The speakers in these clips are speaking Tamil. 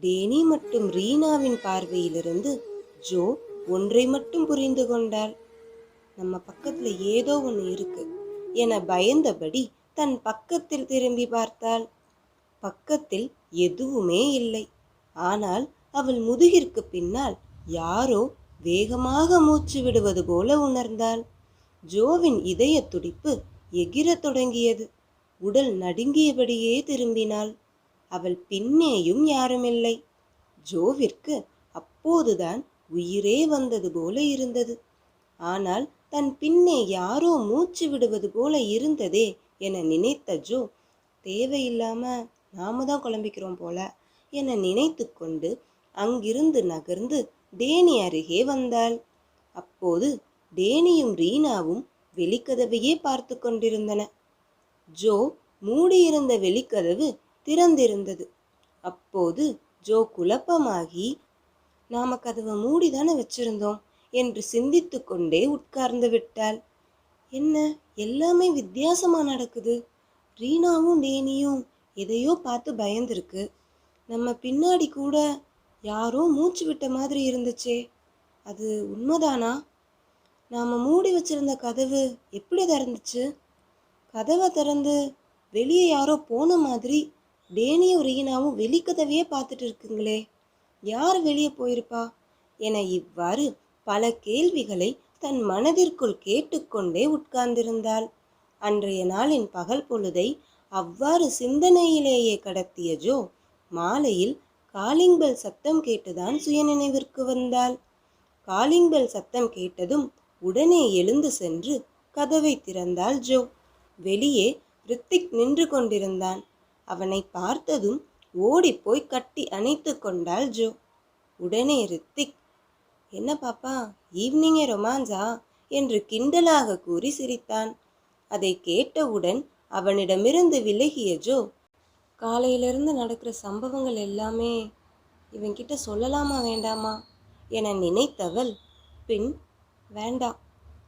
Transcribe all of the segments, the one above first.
டேனி மற்றும் ரீனாவின் பார்வையிலிருந்து ஜோ ஒன்றை மட்டும் புரிந்து கொண்டாள். நம்ம பக்கத்துல ஏதோ ஒன்று இருக்கு என பயந்தபடி தன் பக்கத்தில் திரும்பி பார்த்தாள். பக்கத்தில் எதுவுமே இல்லை. ஆனால் அவள் முதுகிற்கு பின்னால் யாரோ வேகமாக மூச்சு விடுவது போல உணர்ந்தாள். ஜோவின் இதய துடிப்பு எகிரத் தொடங்கியது. உடல் நடுங்கியபடியே திரும்பினாள். அவள் பின்னேயும் யாருமில்லை. ஜோவிற்கு அப்போதுதான் உயிரே வந்தது போல இருந்தது. ஆனால் தன் பின்னே யாரோ மூச்சு விடுவது போல இருந்ததே என நினைத்த ஜோ தேவையில்லாம நாம தான் குழம்பிக்கிறோம் போல என நினைத்து கொண்டு அங்கிருந்து நகர்ந்து டேனி அருகே வந்தாள். அப்போது டேனியும் ரீனாவும் வெளிக்கதவையே பார்த்து கொண்டிருந்தன. ஜோ மூடியிருந்த வெளிக்கதவு திறந்திருந்தது. அப்போது ஜோ குழப்பமாகி நாம கதவை மூடிதானே வச்சிருந்தோம்? என்று சிந்தித்து கொண்டே உட்கார்ந்து விட்டாள். என்ன எல்லாமே வித்தியாசமா நடக்குது? ரீனாவும் டேனியும் எதையோ பார்த்து பயந்துருக்கு. நம்ம பின்னாடி கூட யாரோ மூச்சு விட்ட மாதிரி இருந்துச்சே. அது உண்மைதானா? நாம மூடி வச்சிருந்த கதவு எப்படி திறந்துச்சு? கதவை திறந்து வெளியே யாரோ போன மாதிரி டேனியும் ரீனாவும் வெளிக்கதவையே பார்த்துட்டு இருக்குங்களே. யார் வெளியே போயிருப்பா? என இவ்வாறு பல கேள்விகளை தன் மனதிற்குள் கேட்டுக்கொண்டே உட்கார்ந்திருந்தாள். அன்றைய நாளின் பகல் பொழுதை அவ்வாறு சிந்தனையிலேயே கடத்திய ஜோ மாலையில் காலிங் பெல் சத்தம் கேட்டுதான் சுயநினைவிற்கு வந்தாள். காலிங் பெல் சத்தம் கேட்டதும் உடனே எழுந்து சென்று கதவை திறந்தாள் ஜோ. வெளியே ரித்திக் நின்று கொண்டிருந்தான். அவனை பார்த்ததும் ஓடிப்போய் கட்டி அணைத்து கொண்டாள் ஜோ. உடனே ரித்திக் என்ன பாப்பா ஈவினிங்கே ரொமான்ஸா? என்று கிண்டலாக கூறி சிரித்தான். அதை கேட்டவுடன் அவனிடமிருந்து விலகிய ஜோ காலையிலிருந்து நடக்கிற சம்பவங்கள் எல்லாமே இவன்கிட்ட சொல்லலாமா வேண்டாமா? என நினைத்தவள் பின் வேண்டாம்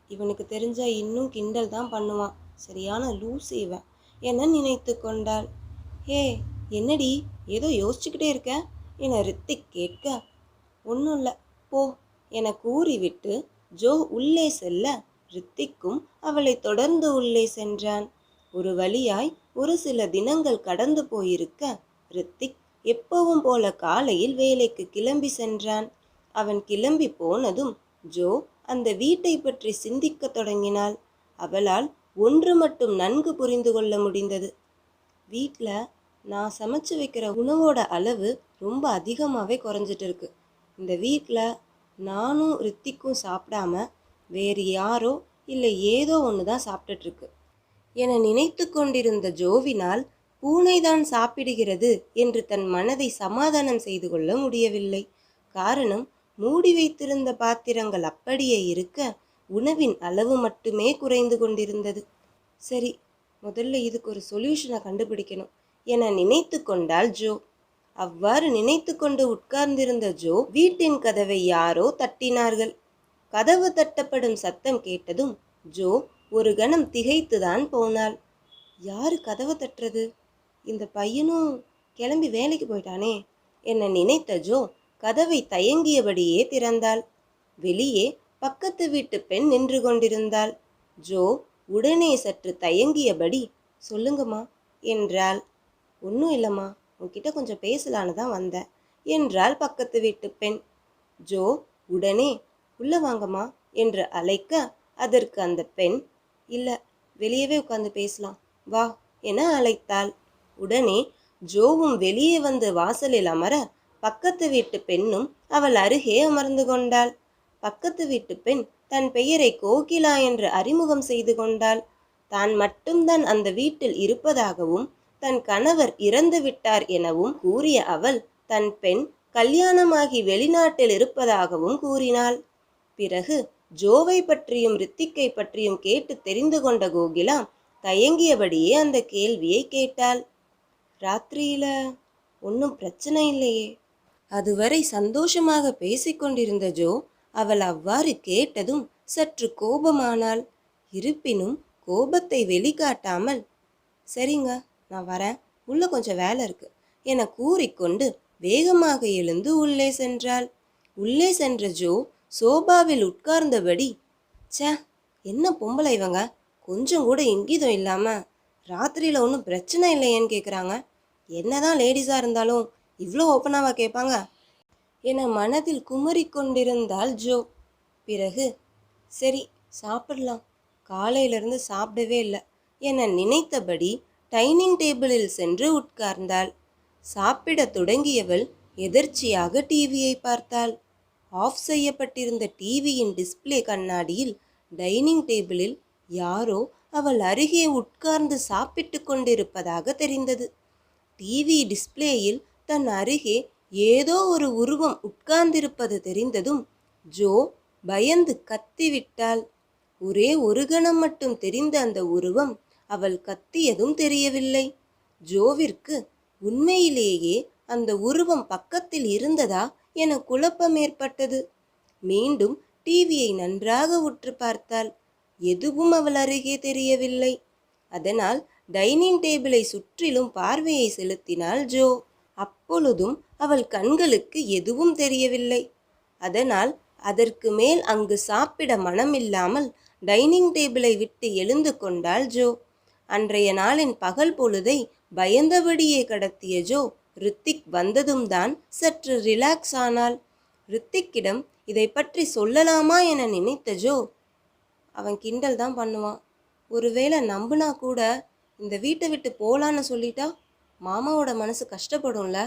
இவனுக்கு தெரிஞ்சா இன்னும் கிண்டல் தான் பண்ணுவான். சரியான லூஸ் இவன் என நினைத்து கொண்டாள். ஏ என்னடி? ஏதோ யோசிச்சுக்கிட்டே இருக்க? என ரித்திக் கேட்க. ஒன்றும் இல்லை. போ. என கூறிவிட்டு ஜோ உள்ளே செல்ல. ரித்திக்கும் அவளை தொடர்ந்து உள்ளே சென்றான். ஒரு வழியாய் ஒரு சில தினங்கள் கடந்து போயிருக்க ரித்திக் எப்பவும் போல காலையில் வேலைக்கு கிளம்பி சென்றான். அவன் கிளம்பி போனதும் ஜோ அந்த வீட்டை பற்றி சிந்திக்க தொடங்கினாள். அவளால் ஒன்று மட்டும் நன்கு புரிந்து கொள்ள முடிந்தது. வீட்டில் நான் சமைச்சு வைக்கிற உணவோட அளவு ரொம்ப அதிகமாகவே குறைஞ்சிட்டு இருக்கு இந்த வீட்டில் நானும் ரித்திக்கும் சாப்பிடாம வேறு யாரோ இல்லை ஏதோ ஒன்று தான் சாப்பிட்டுட்ருக்கு என நினைத்து கொண்டிருந்த ஜோவினால் பூனைதான் சாப்பிடுகிறது என்று தன் மனதை சமாதானம் செய்து கொள்ள முடியவில்லை. காரணம் மூடி வைத்திருந்த பாத்திரங்கள் அப்படியே இருக்க உணவின் அளவு மட்டுமே குறைந்து கொண்டிருந்தது. சரி முதல்ல இதுக்கு ஒரு சொல்யூஷனை கண்டுபிடிக்கணும். என நினைத்து கொண்டாள் ஜோ. அவ்வாறு நினைத்து கொண்டு உட்கார்ந்திருந்த ஜோ வீட்டின் கதவை யாரோ தட்டினார்கள். கதவு தட்டப்படும் சத்தம் கேட்டதும் ஜோ ஒரு கணம் திகைத்துதான் போனாள். யாரு கதவை தட்டுறது? இந்த பையனும் கிளம்பி வேலைக்கு போயிட்டானே என நினைத்த ஜோ கதவை தயங்கியபடியே திறந்தாள். வெளியே பக்கத்து வீட்டு பெண் நின்று கொண்டிருந்தாள். ஜோ உடனே சற்று தயங்கியபடி சொல்லுங்கம்மா என்றாள். ஒன்றும் இல்லைம்மா உன்கிட்ட கொஞ்சம் பேசலான்னு தான் வந்தேன். என்றாள் பக்கத்து வீட்டு பெண். ஜோ உடனே உள்ளே வாங்கம்மா என்று அழைக்க அதற்கு அந்த பெண் இல்லை வெளியவே உட்காந்து பேசலாம் வா என அழைத்தாள். உடனே ஜோவும் வெளியே வந்து வாசலில் அமர பக்கத்து வீட்டு பெண்ணும் அவள் அருகே அமர்ந்து கொண்டாள். பக்கத்து வீட்டு பெண் தன் பெயரை கோகிலா என்று அறிமுகம் செய்து கொண்டாள். தான் மட்டும்தான் அந்த வீட்டில் இருப்பதாகவும் தன் கணவர் இறந்து விட்டார் எனவும் கூறிய அவள் தன் பெண் கல்யாணமாகி வெளிநாட்டில் இருப்பதாகவும் கூறினாள். பிறகு ஜோவை பற்றியும் ரித்திக்கை பற்றியும் கேட்டு தெரிந்து கொண்ட கோகிலா தயங்கியபடியே அந்த கேள்வியை கேட்டாள். ராத்திரியில ஒன்றும் பிரச்சனை இல்லையே. அதுவரை சந்தோஷமாக பேசிக்கொண்டிருந்த ஜோ அவள் அவ்வாறு கேட்டதும் சற்று கோபமானாள். இருப்பினும் கோபத்தை வெளிக்காட்டாமல் சரிங்க நான் வரேன். உள்ளே கொஞ்சம் வேலை இருக்கு. என கூறிக்கொண்டு வேகமாக எழுந்து உள்ளே சென்றாள். உள்ளே சென்ற ஜோ சோபாவில் உட்கார்ந்தபடி சே என்ன பொம்பளை இவங்க? கொஞ்சம் கூட இங்கீதம் இல்லாமல் ராத்திரியில் ஒன்றும் பிரச்சனை இல்லையேன்னு கேட்குறாங்க என்னதான் லேடிஸாக இருந்தாலும் இவ்வளோ ஓப்பனாவா கேட்பாங்க என மனதில் குமறிக் கொண்டிருந்தாள் ஜோ. பிறகு சரி சாப்பிடலாம். காலையிலிருந்து சாப்பிடவே இல்லை. என நினைத்தபடி டைனிங் டேபிளில் சென்று உட்கார்ந்தாள். சாப்பிடத் தொடங்கியவள் எதர்ச்சியாக டிவியை பார்த்தாள். ஆஃப் செய்யப்பட்டிருந்த டிவியின் டிஸ்ப்ளே கண்ணாடியில் டைனிங் டேபிளில் யாரோ அவள் அருகே உட்கார்ந்து சாப்பிட்டு கொண்டிருப்பதாக தெரிந்தது. டிவி டிஸ்பிளேயில் தன் அருகே ஏதோ ஒரு உருவம் உட்கார்ந்திருப்பது தெரிந்ததும் ஜோ பயந்து கத்திவிட்டாள். ஒரே ஒரு கணம் மட்டும் தெரிந்த அந்த உருவம் அவள் கத்தியதும் தெரியவில்லை. ஜோவிற்கு உண்மையிலேயே அந்த உருவம் பக்கத்தில் இருந்ததா என குழப்பம் ஏற்பட்டது. மீண்டும் டிவியை நன்றாக உற்று பார்த்தாள். எதுவும் அவள் அருகே தெரியவில்லை. அதனால் டைனிங் டேபிளை சுற்றிலும் பார்வையை செலுத்தினாள் ஜோ. அப்பொழுதும் அவள் கண்களுக்கு எதுவும் தெரியவில்லை. அதனால் அதற்கு மேல் அங்கு சாப்பிட மனமில்லாமல் டைனிங் டேபிளை விட்டு எழுந்து கொண்டாள் ஜோ. அன்றைய நாளின் பகல் பொழுதை பயந்தபடியே கடத்திய ஜோ ரித்திக் வந்ததும் தான் சற்று ரிலாக்ஸ் ஆனாள். ரித்திக்கிடம் இதை பற்றி சொல்லலாமா என நினைத்த ஜோ அவன் கிண்டல் தான் பண்ணுவான். ஒருவேளை நம்புனா கூட இந்த வீட்டை விட்டு போலான்னு சொல்லிட்டா? மாமாவோட மனசு கஷ்டப்படும்ல?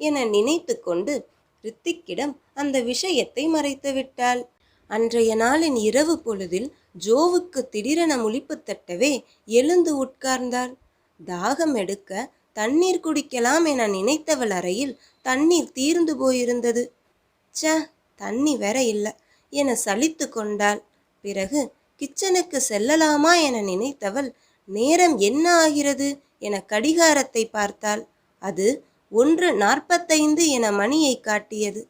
என நினைத்து கொண்டு ரித்திக்கிடம் அந்த விஷயத்தை மறைத்து விட்டாள். அன்றைய நாளின் இரவு பொழுதில் ஜோவுக்கு திடீரென முழிப்பு தட்டவே எழுந்து உட்கார்ந்தாள் தாகம் எடுக்க தண்ணீர் குடிக்கலாம் என நினைத்தவள் அறையில் தண்ணீர் தீர்ந்து போயிருந்தது. ச்ச தண்ணி வேற இல்லை என சலித்து கொண்டாள். பிறகு கிச்சனுக்கு செல்லலாமா என நினைத்தவள் நேரம் என்ன ஆகிறது? என கடிகாரத்தை பார்த்தாள். அது ஒன்று நாற்பத்தைந்து என மணியை காட்டியது.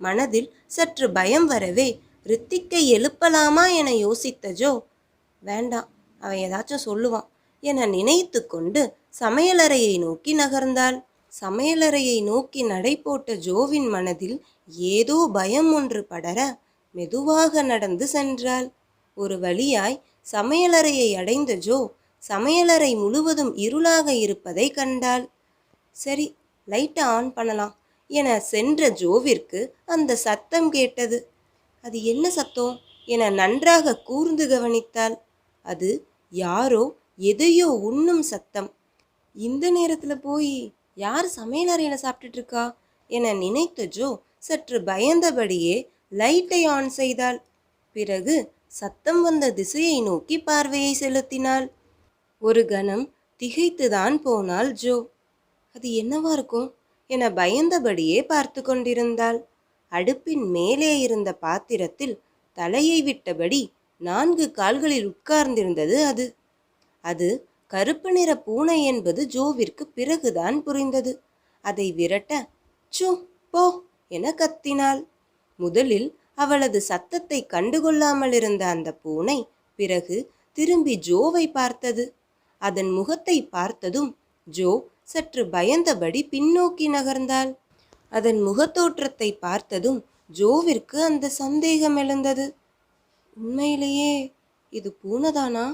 மனதில் சற்று பயம் வரவே ரித்திக்கை எழுப்பலாமா என யோசித்த ஜோ வேண்டாம் அவன் ஏதாச்சும் சொல்லுவான் என நினைத்து கொண்டு சமையலறையை நோக்கி நகர்ந்தாள். சமையலறையை நோக்கி நடை போட்ட ஜோவின் மனதில் ஏதோ பயம் ஒன்று படர மெதுவாக நடந்து சென்றாள். ஒரு வழியாய் சமையலறையை அடைந்த ஜோ சமையலறை முழுவதும் இருளாக இருப்பதை கண்டாள். சரி லைட்டை ஆன் பண்ணலாம் என சென்ற ஜோவிற்கு அந்த சத்தம் கேட்டது. அது என்ன சத்தம் என நன்றாக கூர்ந்து கவனித்தாள். அது யாரோ எதையோ உண்ணும் சத்தம். இந்த நேரத்தில் போய் யார் சமையலறையில் சாப்பிட்டுட்டு இருக்கா என நினைத்த ஜோ சற்று பயந்தபடியே லைட்டை ஆன் செய்தாள். பிறகு சத்தம் வந்த திசையை நோக்கி பார்வையை செலுத்தினாள். ஒரு கணம் திகைத்துதான் போனாள் ஜோ. அது என்னவா இருக்கும் என பயந்தபடியே பார்த்து கொண்டிருந்தாள். அடுப்பின் மேலே இருந்த பாத்திரத்தில் தலையை விட்டபடி நான்கு கால்களில் உட்கார்ந்திருந்தது அது. அது கருப்பு நிற பூனை என்பது ஜோவிற்கு பிறகுதான் புரிந்தது. அதை விரட்ட சு போ என கத்தினாள். முதலில் அவளது சத்தத்தை கண்டுகொள்ளாமல் இருந்த அந்த பூனை பிறகு திரும்பி ஜோவை பார்த்தது. அதன் முகத்தை பார்த்ததும் ஜோ சற்று பயந்தபடி பின்னோக்கி நகர்ந்தாள். அதன் முகத்தோற்றத்தை பார்த்ததும் ஜோவிற்கு அந்த சந்தேகம் எழுந்தது. உண்மையிலேயே இது பூனைதானா?